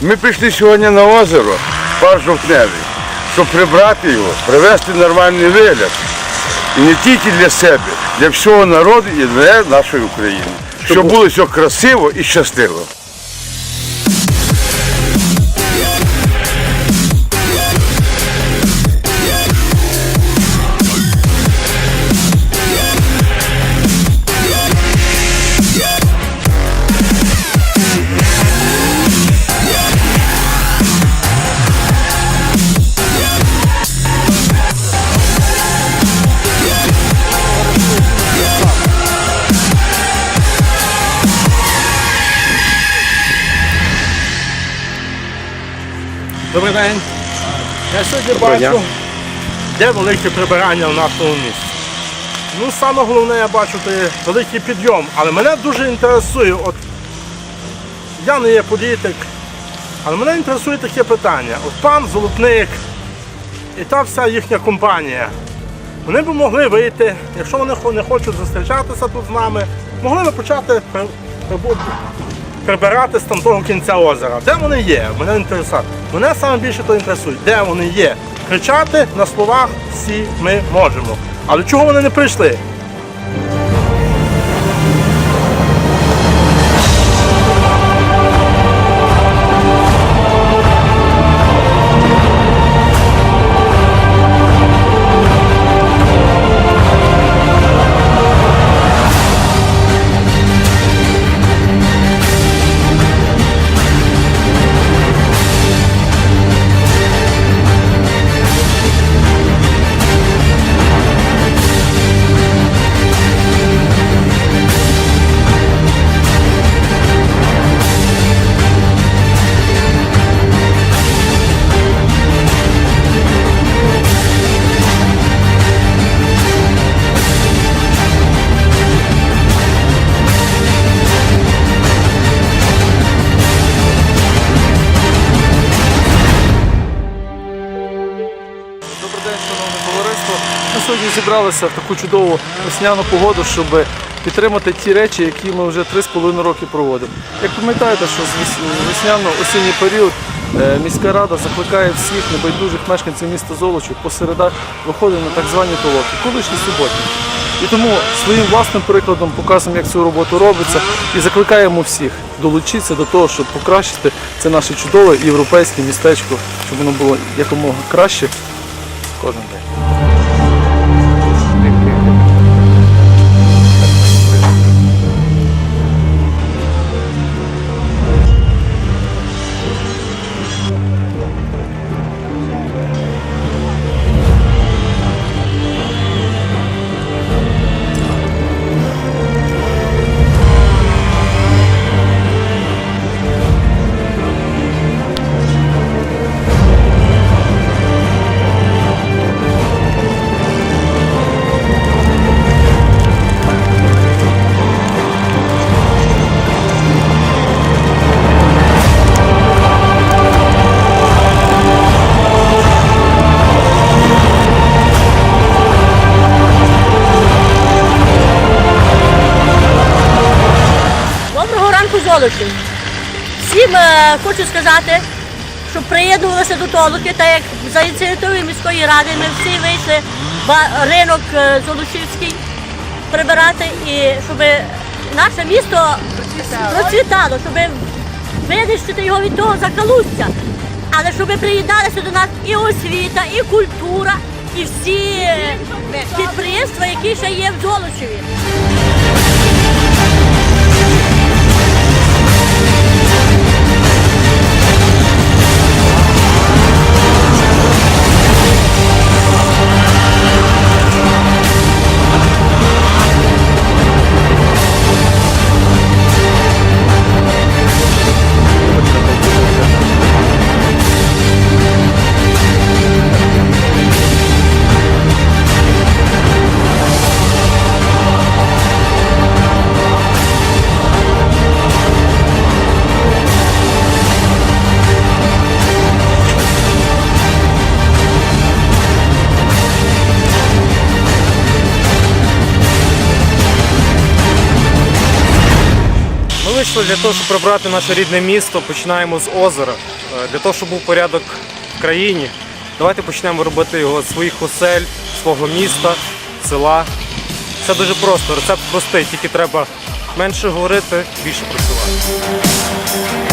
Ми прийшли сьогодні на озеро, пар жовтневий, щоб прибрати його, привести нормальний вигляд. І не тільки для себе, для всього народу і для нашої України. Щоб було все красиво і щасливо. Добрий день. Я сьогодні бачу, де велике прибирання в нашому місті. Ну, саме головне, я бачу, це є великий підйом. Але мене дуже інтересує, от я не є політик, але мене інтересує таке питання. От пан Золотник і та вся їхня компанія. Вони б могли вийти, якщо вони не хочуть зустрічатися тут з нами, могли б почати прибирати з тамтого кінця озера. Де вони є? Мене інтересує. Мене саме більше то інтересує, де вони є. Кричати на словах всі ми можемо. Але чого вони не прийшли? Сьогодні зібралися в таку чудову весняну погоду, щоб підтримати ті речі, які ми вже 3,5 роки проводимо. Як пам'ятаєте, що весняно-осінній період е, міська рада закликає всіх небайдужих мешканців міста Золочів по середах виходити на так звані толоки, колишні суботні. І тому своїм власним прикладом показуємо, як цю роботу робиться, і закликаємо всіх долучитися до того, щоб покращити це наше чудове європейське містечко, щоб воно було якомога краще кожен день. Ранку, Золочів! Всім е, хочу сказати, щоб приєднувалися до толоки, так як за ініціативою міської ради ми всі вийшли в ринок е, Золочівський прибирати і щоб наше місто процвітало, щоб винищити його від того закалуття. Але щоб приєдналися до нас і освіта, і культура, і всі е, підприємства, які ще є в Золочеві. Перше, для того, щоб прибрати наше рідне місто, починаємо з озера. Е, Для того, щоб був порядок в країні, давайте почнемо робити його з своїх осель, свого міста, села. Все дуже просто, рецепт простий, тільки треба менше говорити, більше працювати.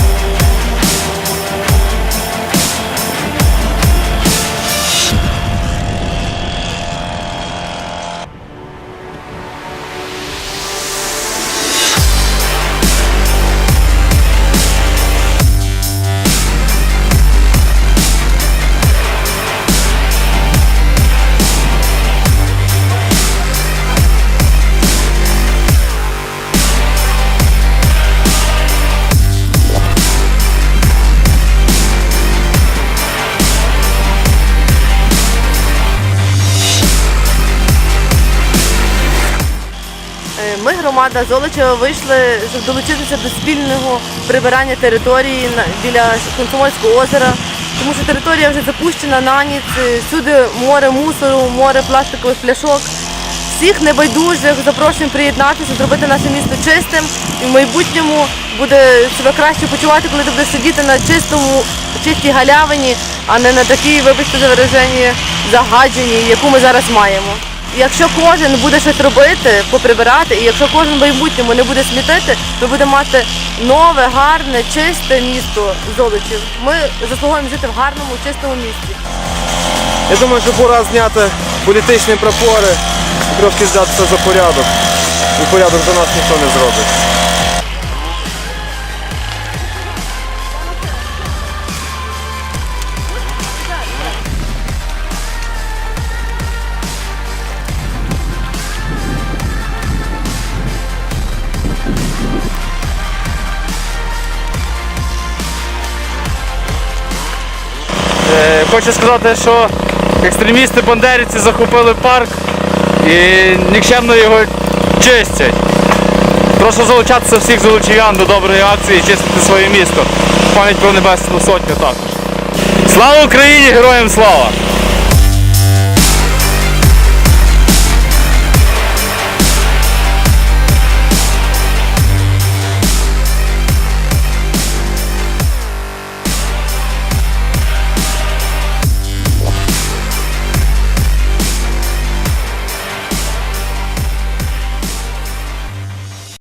Громада Золочева, вийшли, щоб долучитися до спільного прибирання території біля Комсомольського озера, тому що територія вже запущена на ніч, е, всюди море мусору, море пластикових пляшок. Всіх небайдужих запрошуємо приєднатися, зробити наше місто чистим і в майбутньому буде себе краще почувати, коли ти будеш сидіти на чистому, чистій галявині, а не на такій, вибачте за вираження, загадженій, яку ми зараз маємо. Якщо кожен буде щось робити, поприбирати, і якщо кожен в майбутньому не буде смітити, ми будемо мати нове, гарне, чисте місто Золочів. Ми заслуговуємо жити в гарному, чистому місті. Я думаю, що пора зняти політичні прапори і трошки взятися за порядок. І порядок за нас ніхто не зробить. Хочу сказати, що екстремісти бандерівці захопили парк і нікчемно його чистять. Прошу залучатися всіх залучів'ян до доброї акції і чистити своє місто. Пам'ять про Небесну Сотню також. Слава Україні! Героям слава!